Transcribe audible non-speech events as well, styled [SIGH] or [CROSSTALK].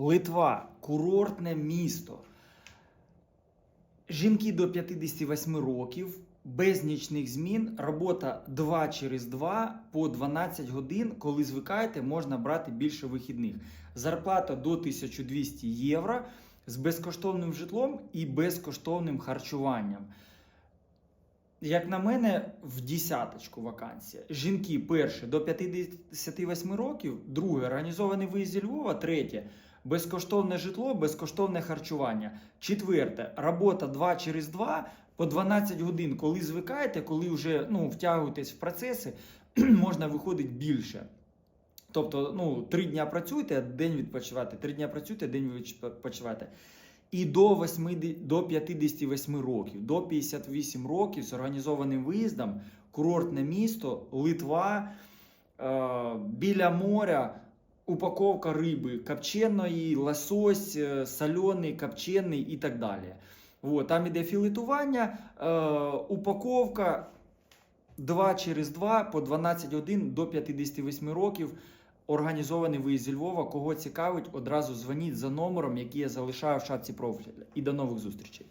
Литва курортне місто. Жінки до 58 років, без нічних змін, робота 2 через 2 по 12 годин. Коли звикаєте, можна брати більше вихідних. Зарплата до 1200 євро з безкоштовним житлом і безкоштовним харчуванням. Як на мене, в десяточку вакансія. Жінки перше до 58 років, друге організований виїзд зі Львова, третє безкоштовне житло, безкоштовне харчування. Четверте робота 2 через 2 по 12 годин. Коли звикаєте, коли вже ну, втягуєтесь в процеси, [CLEARS THROAT] можна виходити більше. Тобто, ну, три дня працюєте, день відпочиваєте, три дня працюєте, день відпочиваєте. І до 8, до 58 років, до 58 років з організованим виїздом, курортне місто, Литва, е, біля моря, упаковка риби копченої, лосось, е, солений, копчений і так далі. От, там іде філетування, е, упаковка 2 через 2 по 12 годин до 58 років. Організований виїзд зі Львова. Кого цікавить, одразу дзвоніть за номером, який я залишаю в шапці профіля. І до нових зустрічей.